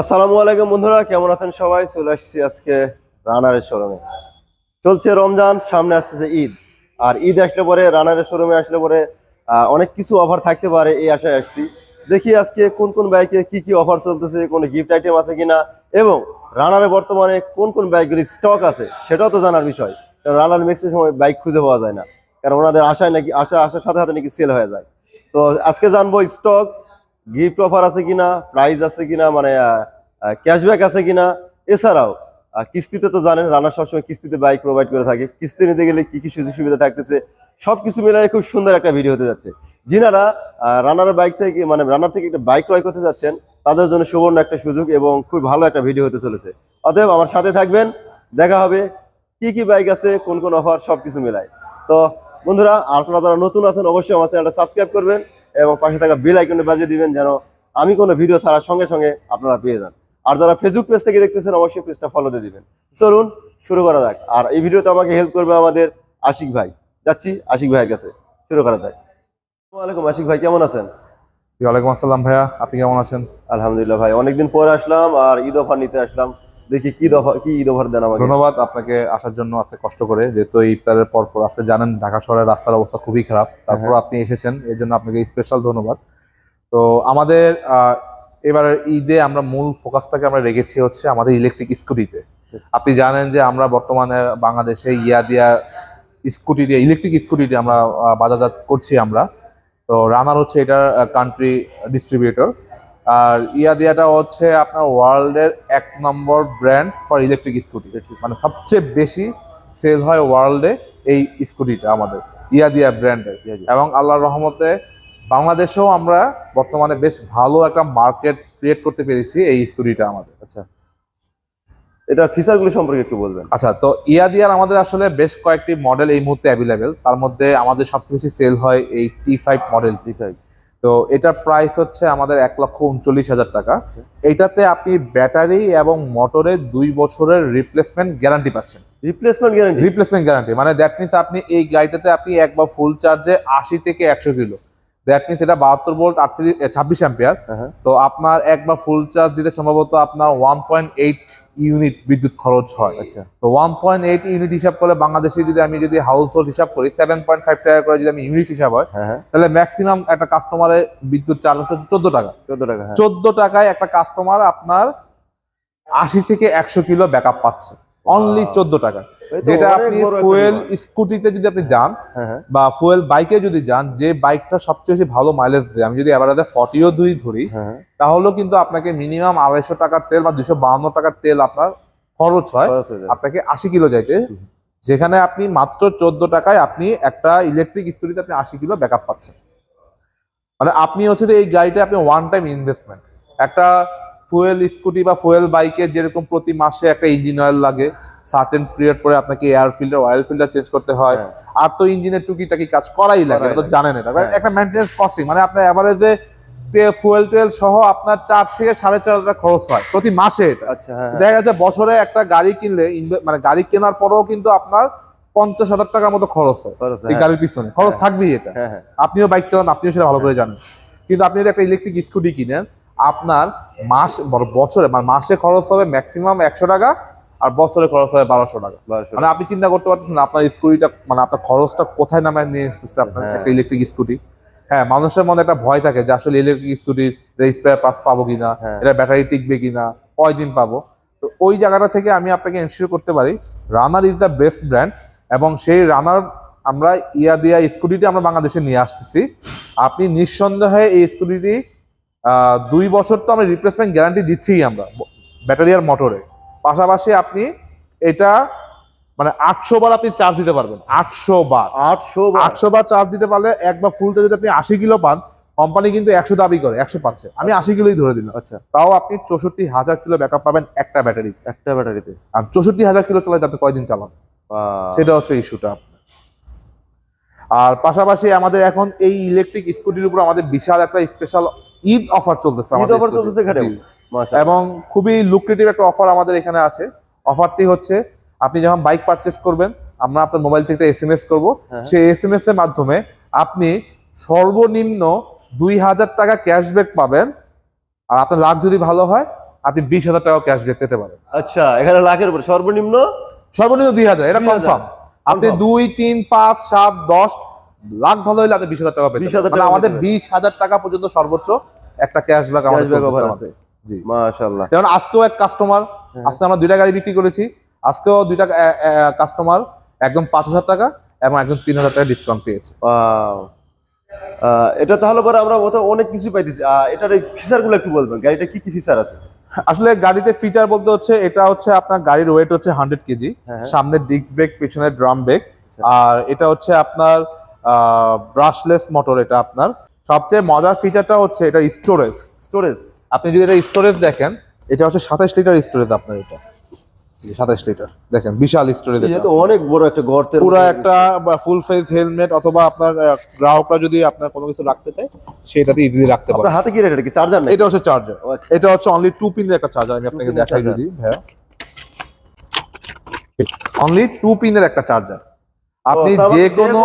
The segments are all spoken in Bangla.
আসসালামু আলাইকুম বন্ধুরা, কেমন আছেন সবাই? চলে আসছি আজকে রানারের শোরুমে। চলছে রমজান, সামনে আসতেছে ঈদ। আর ঈদ আসলে পরে রানারের শোরুমে আসলে পরে অনেক কিছু অফার থাকতে পারে এই আশায় আসছি। দেখি আজকে কোন কোন বাইকে কি কি অফার চলতেছে, কোনো গিফট আইটেম আছে কিনা, এবং রানারে বর্তমানে কোন কোন বাইকগুলির স্টক আছে, সেটাও তো জানার বিষয়। কারণ রানার ম্যাক্সিমাম সময় বাইক খুঁজে পাওয়া যায় না। কারণ ওনাদের আশায় নাকি, আশা আসার সাথে সাথে নাকি সেল হয়ে যায়। তো আজকে জানব স্টক গিফট অফার আছে কিনা প্রাইজ আছে কিনা মানে ক্যাশব্যাক আছে কিনা, এছাড়াও কিস্তিতে তো জানেন রানার সবসময় কিস্তিতে বাইক প্রোভাইড করে থাকে। কিস্তি নিতে গেলে কি কি সুযোগ সুবিধা থাকতেছে সব কিছু মিলাই খুব সুন্দর একটা ভিডিও হতে যাচ্ছে। যিনারা রানার বাইক থেকে মানে রানার থেকে একটা বাইক ক্রয় করতে যাচ্ছেন, তাদের জন্য সুবর্ণ একটা সুযোগ এবং খুব ভালো একটা ভিডিও হতে চলেছে। অতএব আমার সাথে থাকবেন, দেখা হবে, কি কি বাইক আছে, কোন কোন অফার সব কিছু মিলাই তো, বন্ধুরা আপনারা যারা নতুন আছেন, অবশ্যই আমার চ্যানেলটা সাবস্ক্রাইব করবেন। এবং পাশে থাকা বেল আইকনে বাজিয়ে দিবেন যেন আমি কোনো ভিডিও ছাড়ার সঙ্গে সঙ্গে আপনারা পেয়ে যান। আর যারা ফেসবুক পেজ থেকে দেখতেছেন অবশ্যই পেজটা ফলো দিয়ে দিবেন। চলুন শুরু করা যাক। আর এই ভিডিওতে আমাকে হেল্প করবে আমাদের আশিক ভাই। যাচ্ছি আশিক ভাইয়ের কাছে। শুরু করা যাক। আলাইকুম আশিক ভাই কেমন আছেন? ওয়ালাইকুম আসসালাম ভাইয়া আপনি কেমন আছেন? আলহামদুলিল্লাহ ভাই অনেকদিন পরে আসলাম আর ঈদ অফার নিতে আসলাম। দেখি কি দফা কি ঈদ অফার দেন আমাকে। ধন্যবাদ আপনাকে আসার জন্য আজকে কষ্ট করে। যেহেতু ইফতারের পর পর আজকে জানেন ঢাকা শহরের রাস্তার অবস্থা খুবই খারাপ। তারপর হ্যাঁ। আপনি এসেছেন এর জন্য আপনাকে স্পেশাল ধন্যবাদ। তো আমাদের আহ, এবারের ঈদে আমরা মূল ফোকাসটাকে আমরা রেখেছি হচ্ছে আমাদের ইলেকট্রিক স্কুটিতে আচ্ছা। আপনি জানেন যে আমরা বর্তমানে বাংলাদেশে ইয়া দিয়া স্কুটি দিয়ে ইলেকট্রিক স্কুটিটি আমরা বাজারজাত করছি আমরা। তো রানার হচ্ছে এটার কান্ট্রি ডিস্ট্রিবিউটর আর ইয়া দিয়াটা হচ্ছে আপনার ওয়ার্ল্ডের এক নম্বর ব্র্যান্ড ফর ইলেকট্রিক স্কুটি। মানে সবচেয়ে বেশি সেল হয় ওয়ার্ল্ডে এই স্কুটিটা আমাদের ইয়া দিয়া ব্র্যান্ডের। ইয়া এবং আল্লাহর রহমতে বাংলাদেশেও আমরা বর্তমানে বেশ ভালো একটা মার্কেট ক্রিয়েট করতে পেরেছি এই স্কুটিটা আমাদের। আচ্ছা এটা ফিচারগুলো সম্পর্কে একটু বলবেন। আচ্ছা তো ইয়াদিয়ার আমাদের আসলে বেশ কয়েকটি মডেল এই মুহূর্তে অ্যাভেলেবেল তার মধ্যে আমাদের সবচেয়ে বেশি সেল হয় এই T five model T five তো এটার প্রাইস হচ্ছে আমাদের এক লক্ষ উনচল্লিশ হাজার টাকা। এটাতে আপনি ব্যাটারি এবং মোটরের দুই বছরের রিপ্লেসমেন্ট গ্যারান্টি পাচ্ছেন। রিপ্লেসমেন্ট গ্যারান্টি রিপ্লেসমেন্ট গ্যারান্টি মানে দ্যাট মিনস আপনি এই গাড়িটাতে আপনি একবার ফুল চার্জে আশি থেকে একশো কিলো। দ্যাট মিনস এটা বাহাত্তর ভোল্ট আটত্রিশ ছাব্বিশ অ্যাম্পিয়ার হ্যাঁ তো আপনার একবার ফুল চার্জ দিতে সম্ভবত আপনার ওয়ান পয়েন্ট এইট ইউনিট বিদ্যুৎ খরচ হয়। আচ্ছা। তো ওয়ান পয়েন্ট এইট ইউনিট হিসাব করলে বাংলাদেশে যদি আমি যদি হাউস হোল্ড হিসাব করি সেভেন পয়েন্ট ফাইভ টাকা করে যদি আমি ইউনিট হিসাব হয় হ্যাঁ তাহলে ম্যাক্সিমাম একটা কাস্টমারের বিদ্যুৎ চার্জ হচ্ছে চোদ্দ টাকা। চোদ্দ টাকা হ্যাঁ। চোদ্দ টাকায় একটা কাস্টমার আপনার আশি থেকে একশো কিলো ব্যাকআপ পাচ্ছে। অনলি. চোদ্দ টাকা। যেটা আপনি ফুয়েল স্কুটিতে যদি আপনি যান হ্যাঁ হ্যাঁ। বা ফুয়েল বাইকে যদি যান যে বাইকটা সবচেয়ে বেশি ভালো মাইলেজ দেয় আমি যদি এবারে ফর্টিও দুই ধরি হ্যাঁ তাহলেও কিন্তু আপনাকে মিনিমাম আড়াইশো টাকার তেল বা দুশো বাহান্ন টাকার তেল আপনার খরচ হয়। আপনাকে আশি কিলো যাইতে। যেখানে আপনি মাত্র চোদ্দ টাকায় আপনি একটা ইলেকট্রিক স্কুটিতে আপনি আশি কিলো ব্যাকআপ পাচ্ছেন। মানে আপনি হচ্ছে যে এই গাড়িটা আপনি ওয়ান টাইম ইনভেস্টমেন্ট একটা ফুয়েল স্কুটি বা ফুয়েল বাইকে যেরকম প্রতি মাসে একটা ইঞ্জিন অয়েল লাগে সার্টেন পিরিয়ড পরে আপনাকে air filter oil filter change করতে হয় হ্যাঁ। আর তো ইঞ্জিনের টুকিটাকি কাজ করাই লাগে তো। জানেন এটা হ্যাঁ। একটা মেনটেন্স কস্টিং মানে আপনার অ্যাভারেজে ফুয়েল টুয়েল সহ আপনার চার থেকে সাড়ে চার হাজার খরচ হয় প্রতি মাসে এটা আচ্ছা হ্যাঁ। দেখা যাচ্ছে বছরে একটা গাড়ি কিনলে মানে গাড়ি কেনার পরেও কিন্তু আপনার পঞ্চাশ হাজার টাকার মতো খরচ হয় এই গাড়ির পিছনে খরচ। থাকবেই এটা আপনিও বাইক চালান আপনিও সেটা ভালো করে জানেন কিন্তু আপনি যদি একটা ইলেকট্রিক স্কুটি কিনেন আপনার মাস বছরে মানে মাসে খরচ হবে ম্যাক্সিমাম একশো টাকা আর বছরে খরচ হবে বারোশো টাকা মানে আপনি চিন্তা করতে পারতেছেন আপনার স্কুটিটা মানে আপনার খরচটা কোথায় নামায় নিয়ে এসেছে আপনার হ্যাঁ। একটা ইলেকট্রিক স্কুটি হ্যাঁ মানুষের মধ্যে একটা ভয় থাকে যে আসলে ইলেকট্রিক স্কুটির স্পেয়ার পাস পাবো কিনা হ্যাঁ। এটা ব্যাটারি টিকবে কিনা কয়দিন পাবো তো ওই জায়গাটা থেকে আমি আপনাকে এনশিওর করতে পারি Runner is the best brand এবং সেই রানার আমরা ইয়া দিয়া স্কুটিটি আমরা বাংলাদেশে নিয়ে আসতেছি আপনি নিঃসন্দেহে এই স্কুটিটি দুই বছর তো আমরা রিপ্লেসমেন্ট গ্যারান্টি দিচ্ছিই আমরা ব্যাটারি আর মোটরে পাশাপাশি আপনি এটা মানে আটশো বার আপনি চার্জ দিতে পারবেন আটশো বার। আটশো আটশো বার চার্জ দিতে পারলে একবার ফুল যদি আপনি আশি কিলো পান কোম্পানি কিন্তু একশো দাবি করে একশো পাচ্ছে। আমি আশি কিলোই ধরে দিলাম। আচ্ছা। তাও আপনি চৌষট্টি হাজার কিলো ব্যাকআপ পাবেন একটা ব্যাটারি একটা ব্যাটারিতে আর চৌষট্টি হাজার কিলো চালাতে আপনি কয়দিন চালান। সেটা হচ্ছে ইস্যুটা আপনার। আর পাশাপাশি আমাদের এখন এই ইলেকট্রিক স্কুটির উপর আমাদের বিশাল একটা স্পেশাল ঈদ অফার চলতেছে ঈদ স্কুটির। চলতেছে এখানেও? এবং খুবই লুক্রেটিভ একটা অফার আমাদের এখানে আছে। অফারটি হচ্ছে আপনি যখন বাইক পারচেস করবেন আমরা আপনার মোবাইল থেকে এস এম এস করব। হ্যাঁ। সেই এস এম এস এর মাধ্যমে আপনি সর্বনিম্ন দুই হাজার টাকা ক্যাশব্যাক পাবেন। আর আপনার লাভ যদি ভালো হয় আপনি বিশ হাজার টাকা ক্যাশব্যাক পেতে পারেন। আচ্ছা এখানে লাখের উপরে সর্বনিম্ন? সর্বনিম্ন দুই হাজার এটা 2000 কনফার্ম আপনি দুই তিন পাঁচ সাত দশ লাখ ভালো হলে আপনি বিশ হাজার টাকা 20,000 পারেন। মানে টাকা আমাদের বিশ হাজার টাকা পর্যন্ত সর্বোচ্চ একটা ক্যাশব্যাক আমাদের ক্যাশব্যাক অফার আছে। জি। মাশাআল্লাহ। যেমন আজকেও এক কাস্টমার হ্যাঁ। আজকে আমরা দুইটা গাড়ি বিক্রি করেছি। আজকেও দুইটা কাস্টমার একদম পাঁচ হাজার টাকা এবং একদম তিন হাজার টাকা ডিসকাউন্ট পেয়েছে। এটা তাহলে পরে আমরা অনেক কিছু পাইতেছি। এটার এই ফিচারগুলো একটু বলবেন। গাড়িটা কি কি ফিচার আছে? আসলে গাড়িতে ফিচার বলতে হচ্ছে এটা হচ্ছে আপনার গাড়ির ওয়েট হচ্ছে হান্ড্রেড কেজি। হ্যাঁ। সামনে ডিস্ক ব্রেক পেছনে ড্রাম ব্রেক আচ্ছা। আর এটা হচ্ছে আপনার ব্রাশলেস মোটর এটা আপনার। সবচেয়ে মজার ফিচারটা হচ্ছে এটা স্টোরেজ স্টোরেজ আপনি যদি এটা স্টোরেজ দেখেন এটা হচ্ছে সাতাশ লিটার স্টোরেজ আপনার এটা। সাতাশ লিটার দেখেন বিশাল স্টোরেজ অনেক বড় একটা গর্তের পুরো। একটা ফুল হেলমেট অথবা আপনার গ্রাহকরা যদি আপনার কোনো কিছু রাখতে চায় সেটাতে ইজিলি রাখতে পারে হাতে কি এটা কি? চার্জার এটা হচ্ছে চার্জার আচ্ছা। এটা হচ্ছে অনলি টু পিনের একটা চার্জার আমি আপনাকে দেখাই যদি ভাইয়া। অনলি টু পিনের একটা চার্জার আপনি যে কোনো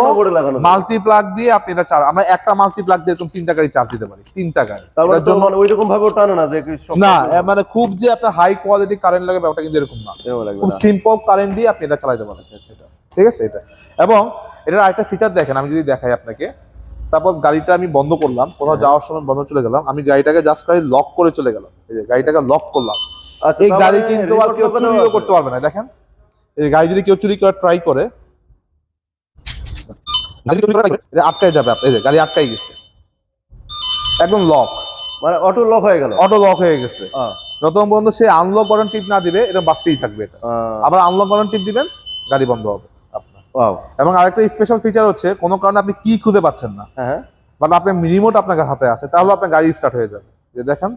মাল্টি প্লাগ দিয়ে আপনি এটা চার্জ আমরা একটা মাল্টি প্লাগ দিয়ে এরকম তিনটা গাড়ি চার্জ দিতে পারি তিনটা গাড়ি। তার মানে জন্য মানে ওই রকম ভাবে টানে না যে না মানে খুব যে আপনার হাই কোয়ালিটি কারেন্ট লাগে ব্যাপারটা কিন্তু এরকম না। খুব সিম্পল কারেন্ট দিয়ে আপনি এটা চালাতে পারেন। আচ্ছা, আচ্ছা, ঠিক আছে এটা। এবং এটার আরেকটা ফিচার দেখেন আমি যদি দেখাই আপনাকে। সাপোজ গাড়িটা আমি বন্ধ করলাম কোথাও হ্যাঁ। যাওয়ার সময় বন্ধ চলে গেলাম আমি গাড়িটাকে জাস্ট গাড়ি লক করে চলে গেলাম। এই যে গাড়িটাকে লক করলাম। আচ্ছা, এই গাড়ি মানে কিন্তু আর কেউ চুরিও করতে পারবে না। দেখেন এই গাড়ি যদি কেউ চুরি করার ট্রাই করে যদি চুরি করে এটা আটকায় যাবে এই যে গাড়ি আটকাই গেছে। একদম লক মানে অটো লক হয়ে গেল। অটো লক হয়ে গেছে। যতক্ষণ পর্যন্ত সে আনলক বাটন টিপ না দিবে এটা বাঁচতেই থাকবে এটা। আবার আনলক বাটন টিপ দিবেন গাড়ি বন্ধ হবে। এবং আরেকটা স্পেশাল ফিচার হচ্ছে কোনো কারণে আপনি কি খুঁজে পাচ্ছেন না। হ্যাঁ, হ্যাঁ। বাট আপনার রিমোট আপনার হাতে আসে তাহলে আপনার গাড়ি স্টার্ট হয়ে যাবে। যে দেখেন।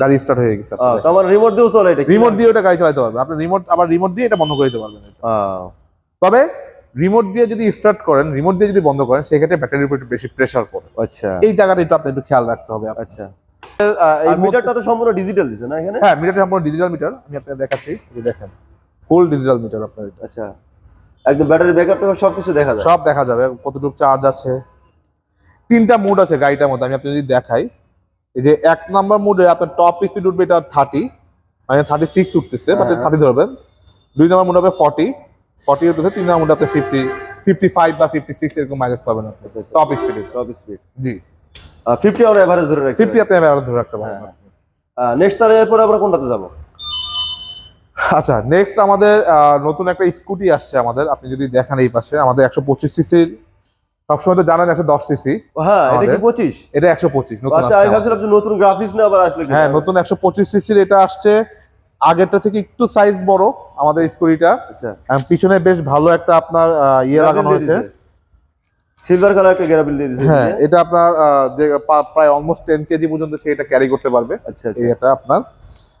গাড়ি স্টার্ট হয়ে গেছে তার মানে রিমোট দিয়েও চলে এটা রিমোট দিয়ে ওটা গাড়ি চালাতে পারবেন। আপনি রিমোট আবার রিমোট দিয়ে এটা বন্ধ করে দিতে পারবেন তবে রিমোট দিয়ে যদি স্টার্ট করেন রিমোট দিয়ে যদি বন্ধ করেন সেক্ষেত্রে ব্যাটারির উপর একটু বেশি প্রেসার পড়ে। আচ্ছা। এই জায়গাটা একটু আপনি একটু খেয়াল রাখতে হবে। আচ্ছা। এই মিটারটা তো সম্পূর্ণ ডিজিটাল দিছে না এখানে? হ্যাঁ মিটারটা সম্পূর্ণ ডিজিটাল মিটার আমি আপনাকে দেখাচ্ছি। এই দেখেন। ফুল ডিজিটাল মিটার আপনার এটা। আচ্ছা। একদম ব্যাটারি ব্যাকআপ ট্যাকআপ সবকিছু দেখা যায়। সব দেখা যাবে। কতটুকু চার্জ আছে? তিনটা মুড আছে গাড়িটার মধ্যে। আমি আপনি যদি দেখাই। এই যে এক নাম্বার মুডে আপনার টপ স্পিড উঠবে এটা থার্টি মানে থার্টি সিক্স উঠতেছে বাট হ্যাঁ। থার্টি ধরবেন। দুই নম্বর মোড হবে ফর্টি ফর্টি তিন আপনি ফিফটি ফিফটি ফাইভ বা ফিফটি সিক্স এরকম মাইলেজ পাবেন আপনি টপ স্পিড টপ স্পিড জি। ফিফটি আমরা এভারেজ ধরে রাখি ফিফটি আপনি আবার ধরে রাখতে পারেন। হ্যাঁ। নেক্সট তার এরপরে আমরা কোনটাতে যাব? আচ্ছা নেক্সট আমাদের নতুন একটা স্কুটি আসছে আমাদের। আপনি যদি দেখেন এই পাশে আমাদের একশো পঁচিশ সিসির সবসময় তো জানেন একশো দশ সিসি হ্যাঁ এটা কি পঁচিশ? এটা একশো পঁচিশ নতুন আচ্ছা আমি ভাবছিলাম নতুন গ্রাফিক্স না আবার আসলে হ্যাঁ নতুন একশো পঁচিশ সিসির এটা আসছে। আগেরটা থেকে একটু সাইজ বড় আমাদের স্কুটিটা। আচ্ছা। পিছনে বেশ ভালো একটা আপনার ইয়ে লাগানো হয়েছে। সিলভার কালার একটা গ্যারাবিল দিয়ে দিয়েছে হ্যাঁ এটা আপনার প্রায় অলমোস্ট টেন কেজি পর্যন্ত সে এটা ক্যারি করতে পারবে। আচ্ছা আচ্ছা। এটা আপনার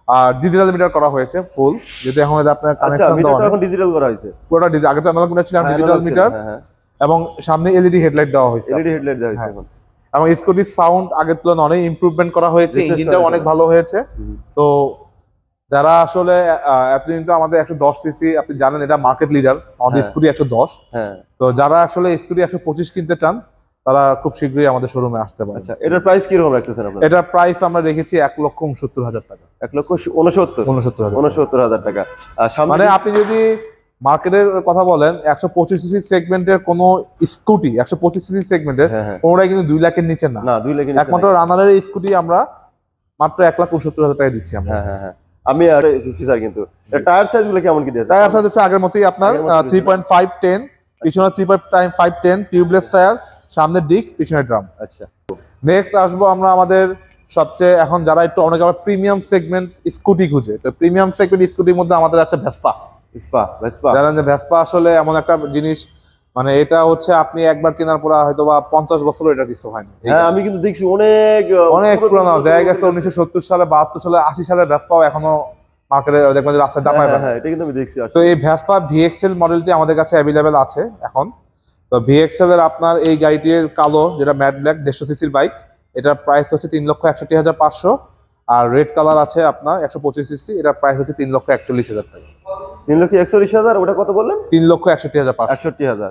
আর ডিজিটাল মিটার করা হয়েছে ফুল যদি এখন এটা আপনার আচ্ছা কানেকশন দেওয়া মিটারটা নেই। এখন ডিজিটাল করা হয়েছে। পুরোটা ডিজি- আগে তো অ্যানালগ মিটার ছিল হ্যাঁ, ডিজিটাল analog মিটার হ্যাঁ হ্যাঁ। এবং সামনে এলইডি হেডলাইট দেওয়া হয়েছে। এলইডি হেডলাইট দেওয়া হয়েছে হ্যাঁ। এখন। এবং স্কুটির সাউন্ড আগের তুলনায় অনেক ইমপ্রুভমেন্ট করা হয়েছে ইঞ্জিনটাও অনেক ভালো হয়েছে। তো যারা আসলে এতদিন তো আমাদের একশো দশ সিসি আপনি জানেন এটা মার্কেট লিডার আমাদের হ্যাঁ। স্কুটি একশো দশ। হ্যাঁ। তো যারা আসলে স্কুটি একশো পঁচিশ কিনতে চান তারা খুব শীঘ্রই আমাদের শোরুমে আসতে পারে আচ্ছা এটার প্রাইস কীরকম রাখতেছেন আপনারা? এটার প্রাইস আমরা রেখেছি এক লক্ষ উনসত্তর হাজার টাকা। এক লক্ষ উনসত্তর? উনসত্তর হাজার টাকা। উনসত্তর হাজার টাকা। মানে আপনি যদি মার্কেটের কথা বলেন একশো পঁচিশ সিসি সেগমেন্টের কোন স্কুটি একশো পঁচিশ সিসি সেগমেন্টের হ্যাঁ হ্যাঁ। কিন্তু দুই লাখের নিচে না। না দুই লাখ একমাত্র রানারের স্কুটি আমরা মাত্র এক লাখ উনসত্তর হাজার টাকা দিচ্ছি আমরা। হ্যাঁ হ্যাঁ হ্যাঁ। আমি আর ফিচার কিন্তু। টায়ার সাইজগুলো কেমন কি দিয়েছে টায়ার সাইজ হচ্ছে আগের মতোই আপনার আগের মতোই থ্রি পয়েন্ট ফাইভ টেন পিছনে three point five ten tubeless tyre সামনে ডিস্ক পিছনে ড্রাম আচ্ছা। নেক্সট আসব আমরা আমাদের সবচেয়ে এখন যারা একটু অনেক আবার প্রিমিয়াম সেগমেন্ট স্কুটি খুঁজে। তো প্রিমিয়াম সেগমেন্ট স্কুটির মধ্যে আমাদের আছে ভেসপা স্পা ভেসপা জানেন যে ভেসপা আসলে এমন একটা জিনিস মানে এটা হচ্ছে আপনি একবার কেনার পর হয়তো বা পঞ্চাশ বছর এটা কিছু হয়নি হ্যাঁ আমি কিন্তু দেখছি অনেক অনেক পুরানো দেখা গেছে উনিশশো সত্তর সালে বাহাত্তর সালে আশি সালে ভেসপাও এখনও মার্কেটে দেখবেন রাস্তায় দাপায় হ্যাঁ, হ্যাঁ, এটা কিন্তু আমি দেখছি তো এই ভ্যাসপা ভিএক্সেল মডেলটি আমাদের কাছে অ্যাভেলেবেল আছে এখন। তো ভিএক্সেল এর আপনার এই গাড়িটির কালো যেটা ম্যাট ব্ল্যাক দেড়শো সিসির বাইক এটার প্রাইস হচ্ছে তিন লক্ষ একষট্টি হাজার পাঁচশো। আর রেড কালার আছে আপনার একশো পঁচিশ সিসি এটার প্রাইস হচ্ছে তিন লক্ষ একচল্লিশ হাজার টাকা। তিন লক্ষ একচল্লিশ হাজার ওটা কত বললেন? তিন লক্ষ একষট্টি হাজার একষট্টি হাজার।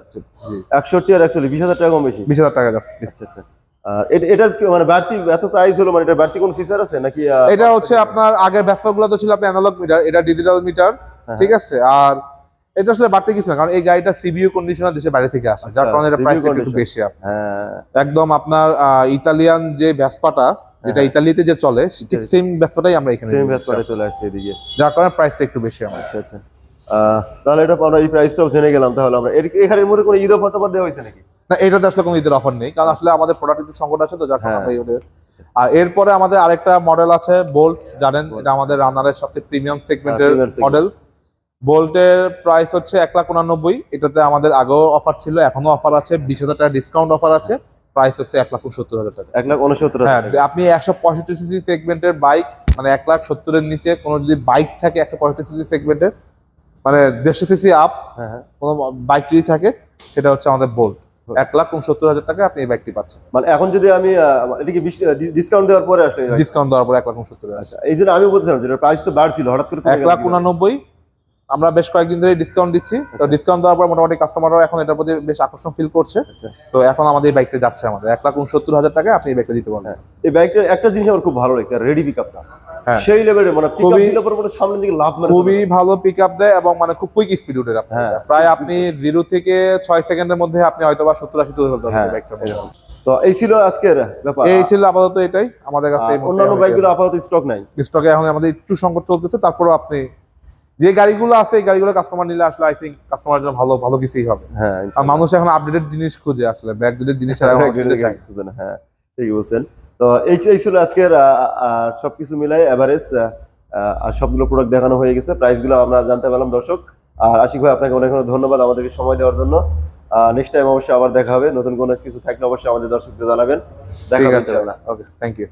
জি একষট্টি আর একচল্লিশ বিশ হাজার টাকা কম বেশি? বিশ হাজার টাকা আচ্ছা আচ্ছা। আর এটার মানে বাড়তি এত প্রাইস হলো মানে এটার বাড়তি কোনো ফিচার আছে নাকি এটা হচ্ছে আপনার আগের তো ছিল আপনি অ্যানালগ মিটার এটা ডিজিটাল মিটার হ্যাঁ। ঠিক আছে? আর এটা আসলে বাড়তে কিছু না কারণ এই গাড়িটা সিবিইউ কন্ডিশনার দেশের বাইরে থেকে আসে যার আচ্ছা, কারণে এটা প্রাইস একটু বেশি হ্যাঁ। একদম আপনার ইতালিয়ান যে ভ্যাসপাটা যেটা হ্যাঁ। ইতালিতে যে চলে ঠিক সেম ভ্যাসপাটাই আমরা এখানে সেম করছি। চলে আসছে এদিকে। যার কারণে প্রাইসটা একটু বেশি আমার আচ্ছা আচ্ছা। তাহলে এটা আমরা এই প্রাইসটাও জেনে গেলাম তাহলে আমরা। এর এখানের মধ্যে কোনো ঈদ অফার টফার দেওয়া হয়েছে নাকি? না এটাতে আসলে কোনো ঈদের অফার নেই। কারণ আসলে আমাদের প্রোডাক্ট একটু সংকট আছে তো যার কারণে হ্যাঁ। আর এরপরে আমাদের আরেকটা মডেল আছে বোল্ট জানেন এটা আমাদের রানারের সবচেয়ে প্রিমিয়াম সেগমেন্টের মডেল বোল্টের প্রাইস হচ্ছে এক লাখ উনানব্বই। এটাতে আমাদের আগেও অফার ছিল এখনও অফার আছে। বিশ হাজার টাকা ডিসকাউন্ট অফার আছে। প্রাইস হচ্ছে এক লাখ সত্তর হাজার টাকা। এক লাখ উনসত্তর হ্যাঁ হাজার আপনি একশো পঁয়ষট্টি সিসি সেগমেন্টের বাইক মানে এক লাখ সত্তরের নিচে কোনো যদি বাইক থাকে একশো পঁয়ষট্টি সিসি সেগমেন্টের মানে দেড়শো সিসি আপ হ্যাঁ হ্যাঁ। কোনো বাইক যদি থাকে সেটা হচ্ছে আমাদের বোল্ট এক লাখ উনসত্তর হাজার টাকা আপনি এই বাইকটি পাচ্ছেন। মানে এখন যদি আমি এটা কি ডিসকাউন্ট দেওয়ার পরে আসলে ডিসকাউন্ট দেওয়ার পর এক লাখ উনসত্তর আচ্ছা এই জন্য আমি বলছিলাম যে প্রাইস তো বাড়ছিল হঠাৎ করে এক লাখ উনানব্বই আমরা বেশ কয়েকদিন ধরে ডিসকাউন্ট দিচ্ছি। তো আচ্ছা। ডিসকাউন্ট দেওয়ার পর মোটামুটি কাস্টমাররাও এখন এটার প্রতি বেশ আকর্ষণ ফিল করছে। আচ্ছা। তো এখন আমাদের এই বাইকটা যাচ্ছে আমাদের। এক লাখ উনসত্তর হাজার টাকা আপনি এই বাইকটা দিতে পারবেন। হ্যাঁ। এই বাইকটার একটা জিনিস আমার খুব ভালো লাগছে রেডি পিকআপটা হ্যাঁ। সেই লেভেলে মানে খুবই- সামনের দিকে লাভ মারে খুবই ভালো পিক আপ দেয় এবং মানে খুব কুইক স্পিড উঠে হ্যাঁ। প্রায় আপনি জিরো থেকে ছয় সেকেন্ডের মধ্যে আপনি হয়তো বা সত্তর আশি তুলে ফেলতে হ্যাঁ, পারবেন। তো এই ছিল আজকের ব্যাপার। এই ছিল আপাতত এটাই। আমাদের কাছে অন্যান্য বাইকগুলো আপাতত স্টক নাই। স্টকে এখন আমাদের একটু সংকট চলতেছে তারপরেও আপনি যে গাড়িগুলো আছে এই গাড়িগুলো কাস্টমার নিলে আসলে আই থিঙ্ক কাস্টমারের জন্য ভালো ভালো কিছুই হবে। হ্যাঁ আর মানুষ এখন আপডেটেড জিনিস খুঁজে আসলে ব্যাকডেটেড জিনিস আর এখন না। হ্যাঁ ঠিকই বলছেন। তো এই এই ছিল আজকের আহ, সবকিছু মিলাই এভারেজ আর সবগুলো প্রোডাক্ট দেখানো হয়ে গেছে। প্রাইসগুলো আমরা জানতে পারলাম দর্শক। আর আশিক ভাই আপনাকে অনেক অনেক ধন্যবাদ আমাদেরকে সময় দেওয়ার জন্য। নেক্সট টাইম অবশ্যই আবার দেখা হবে। নতুন কোনো কিছু থাকলে অবশ্যই আমাদের দর্শকদের জানাবেন। দেখা ঠিক হবে ইনশাআল্লাহ ওকে থ্যাংক ইউ